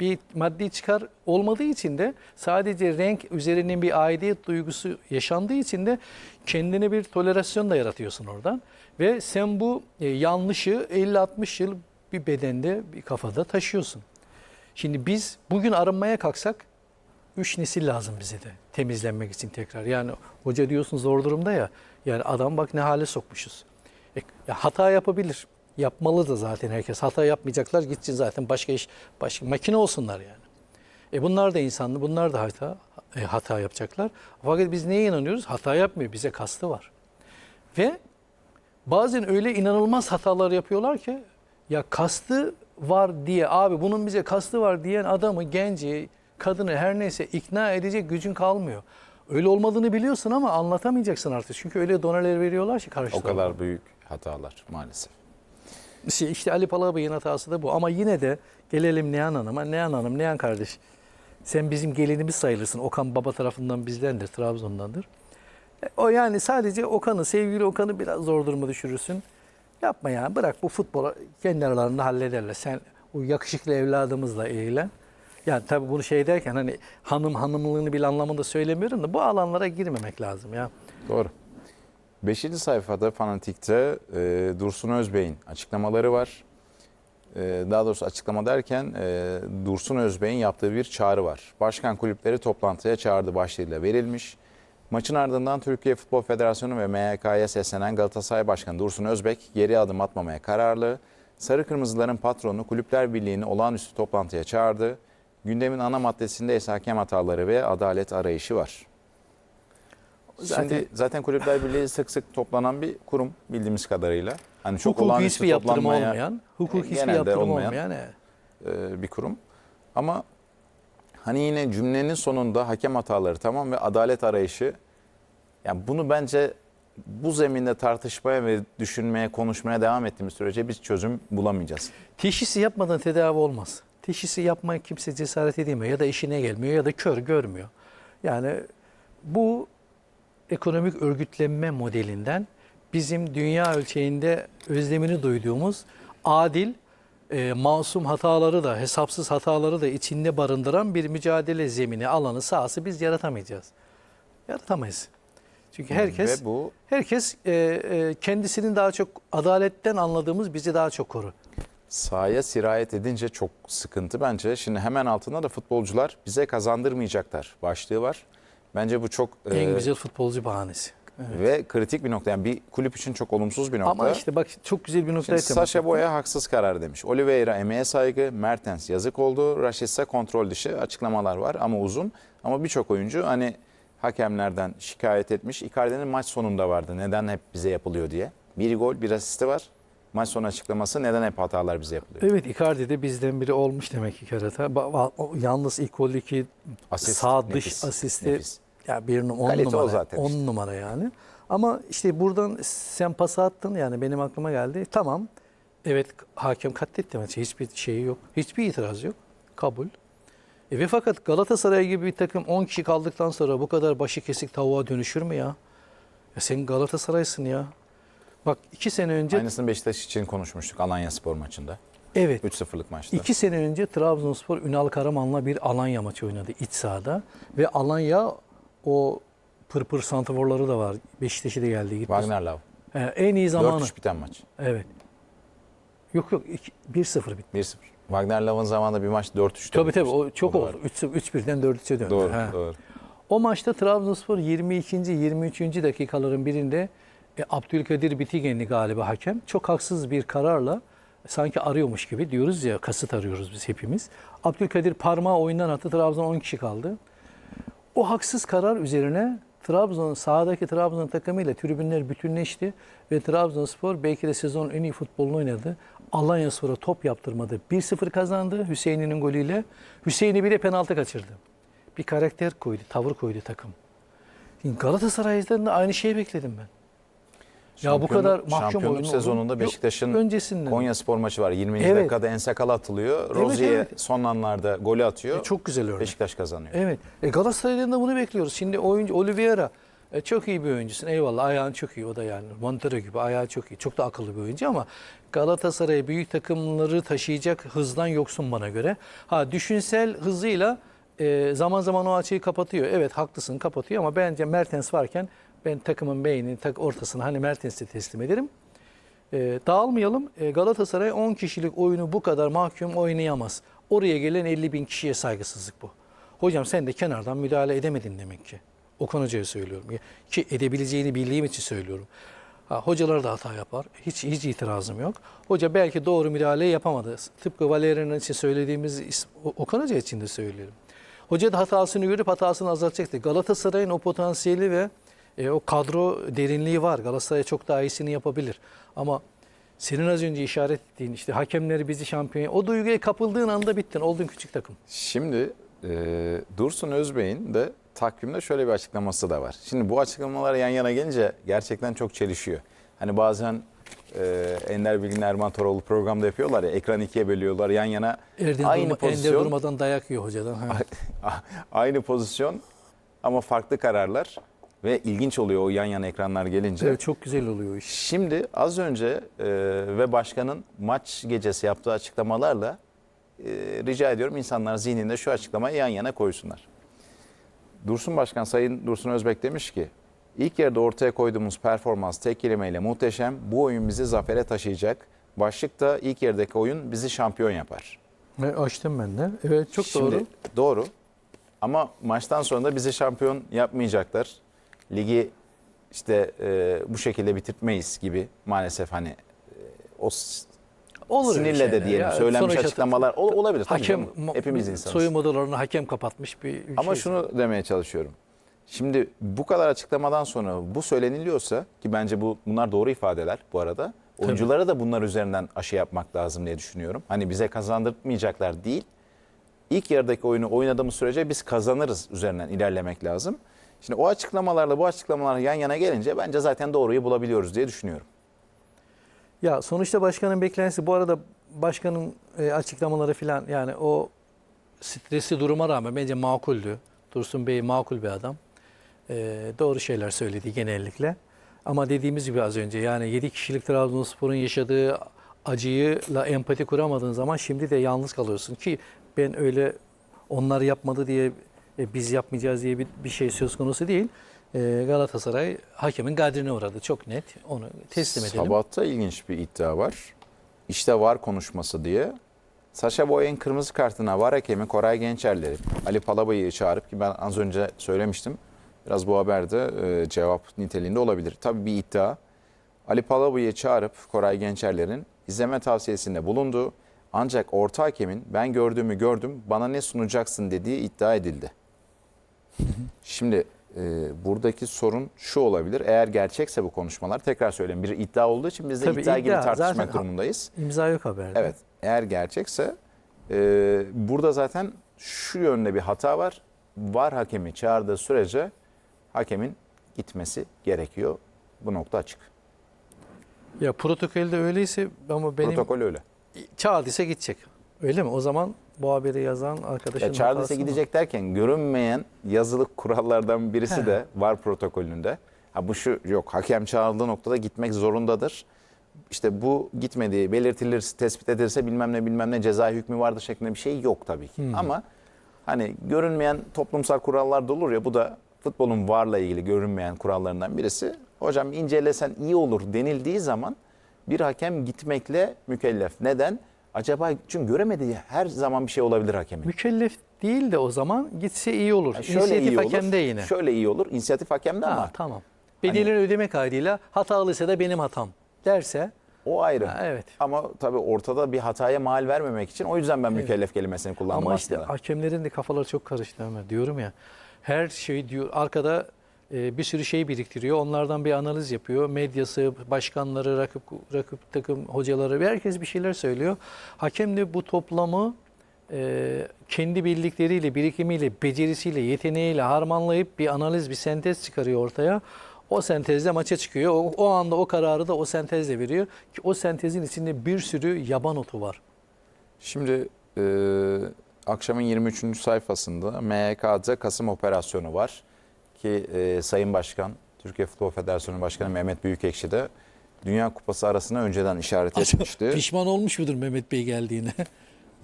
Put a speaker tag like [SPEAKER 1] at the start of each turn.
[SPEAKER 1] bir maddi çıkar olmadığı için de sadece renk üzerinin bir aidiyet duygusu yaşandığı için de kendine bir tolerasyon da yaratıyorsun oradan. Ve sen bu e, yanlışı 50-60 yıl bir bedende, bir kafada taşıyorsun. Şimdi biz bugün arınmaya kalksak üç nesil lazım bize de temizlenmek için tekrar. Yani hoca diyorsun zor durumda ya. Yani adam bak ne hale sokmuşuz. E, ya hata yapabilir. Yapmalı da zaten herkes. Hata yapmayacaklar gitsin zaten başka iş, başka makine olsunlar yani. E bunlar da insanlı, bunlar da hata e, hata yapacaklar. Fakat biz neye inanıyoruz? Hata yapmıyor. Bize kastı var. Ve bazen öyle inanılmaz hatalar yapıyorlar ki ya kastı var diye abi bunun bize kastı var diyen adamı, genci, kadını her neyse ikna edecek gücün kalmıyor. Öyle olmadığını biliyorsun ama anlatamayacaksın artık. Çünkü öyle doneler veriyorlar ki karşı
[SPEAKER 2] O kadar büyük hatalar maalesef.
[SPEAKER 1] İşte, işte Ali Palabey'in hatası da bu. Ama yine de gelelim Nehan Hanım'a. Nehan Hanım, Nehan kardeş. Sen bizim gelinimiz sayılırsın. Okan baba tarafından bizdendir, Trabzon'dandır. E, O yani sadece Okan'ı, sevgili Okan'ı biraz zor duruma düşürürsün. Yapma ya bırak bu futbola kendi aralarında hallederler. Sen o yakışıklı evladımızla eğlen. Yani tabii bunu şey derken hani hanım hanımlığını bir anlamında söylemiyorum da bu alanlara girmemek lazım ya.
[SPEAKER 2] Doğru. Beşinci sayfada Fanatik'te e, Dursun Özbey'in açıklamaları var. E, daha doğrusu açıklama derken e, Dursun Özbey'in yaptığı bir çağrı var. Başkan kulüpleri toplantıya çağırdı başlığıyla verilmiş. Maçın ardından Türkiye Futbol Federasyonu ve MHK'ya seslenen Galatasaray Başkanı Dursun Özbek geri adım atmamaya kararlı. Sarı Kırmızıların patronu Kulüpler Birliği'ni olağanüstü toplantıya çağırdı. Gündemin ana maddesinde ise hakem hataları ve adalet arayışı var.
[SPEAKER 1] Zaten
[SPEAKER 2] Şimdi zaten Kulüpler Birliği sık sık toplanan bir kurum bildiğimiz kadarıyla. Hani çok
[SPEAKER 1] hukuki hiçbir yaptırım
[SPEAKER 2] toplanmaya
[SPEAKER 1] olmayan, hukuki hiçbir
[SPEAKER 2] genelde
[SPEAKER 1] yaptırım
[SPEAKER 2] olmayan
[SPEAKER 1] olmayan.
[SPEAKER 2] e, bir kurum. Ama hani yine cümlenin sonunda hakem hataları tamam ve adalet arayışı. Yani bunu bence bu zeminde tartışmaya ve düşünmeye, konuşmaya devam ettiğimiz sürece biz çözüm bulamayacağız.
[SPEAKER 1] Teşhisi yapmadan tedavi olmaz. Teşhisi yapmaya kimse cesaret edemiyor ya da işine gelmiyor ya da kör görmüyor. Yani bu ekonomik örgütlenme modelinden bizim dünya ölçeğinde özlemini duyduğumuz adil, e, masum hataları da hesapsız hataları da içinde barındıran bir mücadele zemini, alanı, sahası biz yaratamayacağız. Yaratamayız. Çünkü herkes
[SPEAKER 2] Ve bu
[SPEAKER 1] herkes e, e, kendisinin daha çok adaletten anladığımız bizi daha çok koru.
[SPEAKER 2] sahaya sirayet edince çok sıkıntı bence. Şimdi hemen altında da futbolcular bize kazandırmayacaklar başlığı var. Bence bu çok
[SPEAKER 1] En
[SPEAKER 2] e,
[SPEAKER 1] güzel futbolcu bahanesi.
[SPEAKER 2] ve kritik bir nokta. Yani bir kulüp için çok olumsuz bir nokta.
[SPEAKER 1] Ama işte bak çok güzel bir
[SPEAKER 2] Saşa
[SPEAKER 1] ettin.
[SPEAKER 2] Boya haksız karar demiş. Oliveira emeğe saygı, Mertens yazık oldu. Raşitsa kontrol dışı açıklamalar var ama uzun. Ama birçok oyuncu hani hakemlerden şikayet etmiş. Icardi'nin maç sonunda vardı. Neden hep bize yapılıyor diye. Bir gol, bir asisti var. Maç sonu açıklaması neden hep hatalar bize yapılıyor.
[SPEAKER 1] Evet Icardi de bizden biri olmuş demek ki o- Yalnız ilk goldeki
[SPEAKER 2] Asist,
[SPEAKER 1] sağ dış
[SPEAKER 2] nefis,
[SPEAKER 1] asisti
[SPEAKER 2] nefis.
[SPEAKER 1] Ya birinin on
[SPEAKER 2] Kalite o
[SPEAKER 1] numara.
[SPEAKER 2] zaten
[SPEAKER 1] 10
[SPEAKER 2] işte.
[SPEAKER 1] numara yani. Ama işte buradan sen pası attın yani benim aklıma geldi. Tamam. Evet hakem katletti maçı. Hiçbir şeyi yok. Hiçbir itiraz yok. Kabul. E ve fakat Galatasaray gibi bir takım 10 kişi kaldıktan sonra bu kadar başı kesik tavuğa dönüşür mü ya? Ya sen Galatasaray'sın ya. Bak iki sene önce
[SPEAKER 2] Aynısını Beşiktaş için konuşmuştuk Alanya Spor maçında.
[SPEAKER 1] evet
[SPEAKER 2] 3-0'lık maçta.
[SPEAKER 1] İki sene önce Trabzonspor Ünal Karaman'la bir Alanya maçı oynadı iç sahada. Ve Alanya o pırpır santraforları da var. Beşiktaş'ı da geldi gitti.
[SPEAKER 2] Wagner Love.
[SPEAKER 1] Ee, en iyi zamanı.
[SPEAKER 2] 4-3 biten maç.
[SPEAKER 1] Evet. Yok yok iki- 1-0 bitti.
[SPEAKER 2] 1-0. Wagner Love'ın zamanında bir maç 4-3'te
[SPEAKER 1] Tabii tabii o çok
[SPEAKER 2] da
[SPEAKER 1] oldu.
[SPEAKER 2] var.
[SPEAKER 1] 3 3-1'den 4-3'e döndü.
[SPEAKER 2] Doğru,
[SPEAKER 1] Ha.
[SPEAKER 2] doğru.
[SPEAKER 1] O maçta Trabzonspor 22. 23. dakikaların birinde e, Abdülkadir Bitigenli galiba hakem çok haksız bir kararla sanki arıyormuş gibi diyoruz ya kasıt arıyoruz biz hepimiz. Abdülkadir parmağı oyundan attı Trabzon 10 kişi kaldı. O haksız karar üzerine Trabzon sahadaki Trabzon takımıyla tribünler bütünleşti ve Trabzonspor belki de sezonun en iyi futbolunu oynadı. Alanya Spor'a top yaptırmadı. 1-0 kazandı Hüseyin'in golüyle. Hüseyin'i bir de penaltı kaçırdı. Bir karakter koydu, tavır koydu takım. Galatasaray'dan da aynı şeyi bekledim ben. Ya bu kadar mahkum
[SPEAKER 2] Şampiyonluk
[SPEAKER 1] oyunu
[SPEAKER 2] sezonunda Beşiktaş'ın
[SPEAKER 1] öncesinden.
[SPEAKER 2] Konya Spor maçı var. 20.
[SPEAKER 1] Evet.
[SPEAKER 2] dakikada Ensakala atılıyor.
[SPEAKER 1] Evet,
[SPEAKER 2] Rozier
[SPEAKER 1] evet.
[SPEAKER 2] son anlarda golü atıyor.
[SPEAKER 1] E, çok güzel örnek.
[SPEAKER 2] Beşiktaş kazanıyor.
[SPEAKER 1] Evet. E Galatasaray'dan da bunu bekliyoruz. Şimdi oyuncu Oliveira E, çok iyi bir oyuncusun. Eyvallah ayağın çok iyi o da yani. Montero gibi ayağı çok iyi. Çok da akıllı bir oyuncu ama Galatasaray büyük takımları taşıyacak hızdan yoksun bana göre. Ha düşünsel hızıyla e, zaman zaman o açıyı kapatıyor. Evet haklısın kapatıyor ama bence Mertens varken ben takımın beynini tak ortasına hani Mertens'e teslim ederim. E, dağılmayalım. E, Galatasaray 10 kişilik oyunu bu kadar mahkum oynayamaz. Oraya gelen 50 bin kişiye saygısızlık bu. Hocam sen de kenardan müdahale edemedin demek ki. Okan Hoca'ya söylüyorum. Ki edebileceğini bildiğim için söylüyorum. Ha, hocalar da hata yapar. Hiç hiç itirazım yok. Hoca belki doğru müdahaleyi yapamadı. Tıpkı Valerian için söylediğimiz Okan Hoca için de söyleyelim. Hoca da hatasını görüp hatasını azaltacaktı. Galatasaray'ın o potansiyeli ve e, o kadro derinliği var. Galatasaray çok daha iyisini yapabilir. Ama senin az önce işaret ettiğin işte hakemleri bizi şampiyon... O duyguya kapıldığın anda bittin. Oldun küçük takım.
[SPEAKER 2] Şimdi e, Dursun Özbey'in de takvimde şöyle bir açıklaması da var. Şimdi bu açıklamalar yan yana gelince gerçekten çok çelişiyor. Hani bazen e, Ender Bilgin Erman Toroğlu programda yapıyorlar ya ekran ikiye bölüyorlar yan yana
[SPEAKER 1] Erdem
[SPEAKER 2] aynı
[SPEAKER 1] durma, Ender
[SPEAKER 2] pozisyon
[SPEAKER 1] durmadan dayak yiyor hocadan.
[SPEAKER 2] Aynı pozisyon ama farklı kararlar ve ilginç oluyor o yan yana ekranlar gelince.
[SPEAKER 1] Evet, çok güzel oluyor iş.
[SPEAKER 2] Şimdi az önce e, ve başkanın maç gecesi yaptığı açıklamalarla e, rica ediyorum insanlar zihninde şu açıklamayı yan yana koysunlar. Dursun Başkan Sayın Dursun Özbek demiş ki ilk yarıda ortaya koyduğumuz performans tek kelimeyle muhteşem. Bu oyun bizi zafere taşıyacak. Başlıkta ilk yarıdaki oyun bizi şampiyon yapar.
[SPEAKER 1] E, açtım ben de. Evet çok
[SPEAKER 2] Şimdi,
[SPEAKER 1] doğru.
[SPEAKER 2] Doğru. Ama maçtan sonra da bizi şampiyon yapmayacaklar. Ligi işte e, bu şekilde bitirtmeyiz gibi maalesef hani e, o
[SPEAKER 1] Olur
[SPEAKER 2] sinirle de diyelim
[SPEAKER 1] ya.
[SPEAKER 2] söylenmiş açıklamalar ol- olabilir. Tabii
[SPEAKER 1] Hakem
[SPEAKER 2] canım. Hepimiz insanız.
[SPEAKER 1] soyunma odalarını hakem kapatmış bir, bir
[SPEAKER 2] Ama
[SPEAKER 1] şey.
[SPEAKER 2] şunu demeye çalışıyorum. Şimdi bu kadar açıklamadan sonra bu söyleniliyorsa ki bence bu bunlar doğru ifadeler bu arada. Oyunculara da bunlar üzerinden aşı yapmak lazım diye düşünüyorum. Hani bize kazandırmayacaklar değil. İlk yarıdaki oyunu oynadığımız sürece biz kazanırız üzerinden ilerlemek lazım. Şimdi o açıklamalarla bu açıklamalar yan yana gelince bence zaten doğruyu bulabiliyoruz diye düşünüyorum.
[SPEAKER 1] Ya sonuçta başkanın beklentisi bu arada başkanın e, açıklamaları falan yani o stresli duruma rağmen bence makuldü. Dursun Bey makul bir adam. E, doğru şeyler söyledi genellikle. Ama dediğimiz gibi az önce yani 7 kişilik Trabzonspor'un yaşadığı acıyla empati kuramadığın zaman şimdi de yalnız kalıyorsun ki ben öyle onlar yapmadı diye e, biz yapmayacağız diye bir, bir şey söz konusu değil. E, Galatasaray hakemin gadrine uğradı. Çok net. Onu teslim edelim.
[SPEAKER 2] Sabahta ilginç bir iddia var. İşte var konuşması diye. Saşa Boy'un kırmızı kartına var hakemi Koray Gençerleri Ali Palabay'ı çağırıp ki ben az önce söylemiştim. Biraz bu haberde e, cevap niteliğinde olabilir. Tabii bir iddia. Ali Palabay'ı çağırıp Koray Gençerler'in izleme tavsiyesinde bulundu. Ancak orta hakemin ben gördüğümü gördüm bana ne sunacaksın dediği iddia edildi. Şimdi e, buradaki sorun şu olabilir. Eğer gerçekse bu konuşmalar tekrar söyleyeyim bir iddia olduğu için biz de
[SPEAKER 1] Tabii
[SPEAKER 2] iddia gibi
[SPEAKER 1] iddia.
[SPEAKER 2] tartışmak
[SPEAKER 1] Zaten-
[SPEAKER 2] durumundayız.
[SPEAKER 1] İmza yok haberde.
[SPEAKER 2] Evet eğer gerçekse e, burada zaten şu yönde bir hata var. Var hakemi çağırdığı sürece hakemin gitmesi gerekiyor. Bu nokta açık.
[SPEAKER 1] Ya protokolde öyleyse ama benim
[SPEAKER 2] Protokol öyle.
[SPEAKER 1] çağırdıysa gidecek. Öyle mi? O zaman bu haberi yazan arkadaşın
[SPEAKER 2] Ya
[SPEAKER 1] mı?
[SPEAKER 2] gidecek derken görünmeyen yazılı kurallardan birisi de var protokolünde. Ha bu şu yok hakem çağrıldığı noktada gitmek zorundadır. İşte bu gitmediği belirtilir, tespit edilirse bilmem ne bilmem ne ceza hükmü vardır şeklinde bir şey yok tabii ki. Ama hani görünmeyen toplumsal kurallar da olur ya bu da futbolun varla ilgili görünmeyen kurallarından birisi. Hocam incelesen iyi olur denildiği zaman bir hakem gitmekle mükellef. Neden? Acaba çünkü göremediği her zaman bir şey olabilir hakemin.
[SPEAKER 1] Mükellef değil de o zaman gitse iyi olur.
[SPEAKER 2] Yani şöyle
[SPEAKER 1] İnisiyatif
[SPEAKER 2] iyi olur.
[SPEAKER 1] hakemde yine.
[SPEAKER 2] Şöyle iyi olur. İnisiyatif hakemde
[SPEAKER 1] Ha,
[SPEAKER 2] ama
[SPEAKER 1] tamam. Bedelini ödemek kaydıyla hatalıysa da benim hatam derse
[SPEAKER 2] o ayrı.
[SPEAKER 1] ha, evet.
[SPEAKER 2] Ama tabii ortada bir hataya mal vermemek için o yüzden ben mükellef kelimesini kullandım
[SPEAKER 1] Ama işte
[SPEAKER 2] aslında.
[SPEAKER 1] hakemlerin de kafaları çok karıştı Ömer. Diyorum ya her şey diyor arkada bir sürü şey biriktiriyor. Onlardan bir analiz yapıyor. Medyası, başkanları, rakip rakip takım hocaları herkes bir şeyler söylüyor. Hakem de bu toplamı e, kendi bildikleriyle, birikimiyle, becerisiyle, yeteneğiyle harmanlayıp bir analiz, bir sentez çıkarıyor ortaya. O sentezle maça çıkıyor. O, o anda o kararı da o sentezle veriyor. Ki o sentezin içinde bir sürü yaban otu var.
[SPEAKER 2] Şimdi e, akşamın 23. sayfasında MHK'da Kasım operasyonu var. Ki e, Sayın Başkan Türkiye Futbol Federasyonu Başkanı Mehmet Büyükekşi de Dünya Kupası arasına önceden işaret etmişti.
[SPEAKER 1] Pişman olmuş mudur Mehmet Bey geldiğine?